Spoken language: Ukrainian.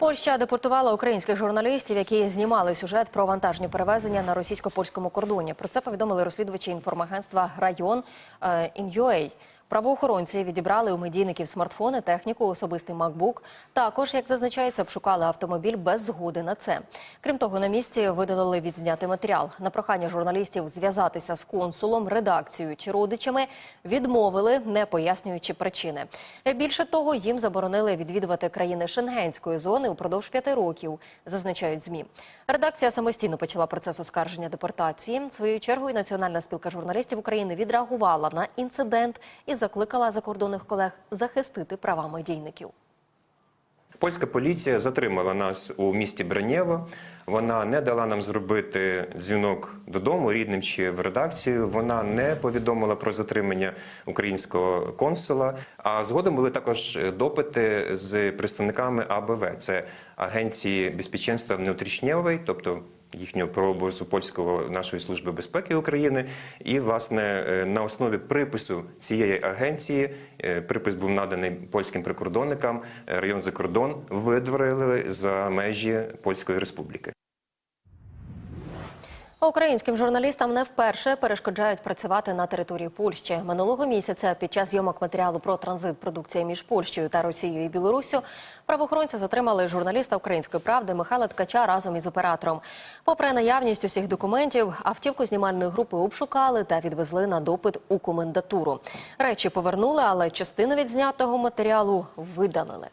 Польща депортувала українських журналістів, які знімали сюжет про вантажні перевезення на російсько-польському кордоні. Про це повідомили розслідувачі інформагентства Район е, «Ін'юей». Правоохоронці відібрали у медійників смартфони, техніку, особистий макбук. Також, як зазначається, обшукали автомобіль без згоди на це. Крім того, на місці видалили відзнятий матеріал. На прохання журналістів зв'язатися з консулом, редакцією чи родичами відмовили, не пояснюючи причини. Більше того, їм заборонили відвідувати країни Шенгенської зони упродовж п'яти років, зазначають змі. Редакція самостійно почала процес оскарження депортації. Своєю чергою Національна спілка журналістів України відреагувала на інцидент і закликала закордонних колег захистити права медійників. Польська поліція затримала нас у місті Бранєво. Вона не дала нам зробити дзвінок додому рідним чи в редакцію. Вона не повідомила про затримання українського консула. А згодом були також допити з представниками АБВ. Це агенції безпеченства внутрішньової, тобто їхнього прообразу польського нашої служби безпеки України, і власне е, на основі припису цієї агенції е, припис був наданий польським прикордонникам. е, Район за кордон видворили за межі Польської Республіки. Українським журналістам не вперше перешкоджають працювати на території Польщі. Минулого місяця під час зйомок матеріалу про транзит продукції між Польщею та Росією і Білоруссю правоохоронці затримали журналіста української правди Михайла Ткача разом із оператором. Попри наявність усіх документів, автівку знімальної групи обшукали та відвезли на допит у комендатуру. Речі повернули, але частину відзнятого матеріалу видалили.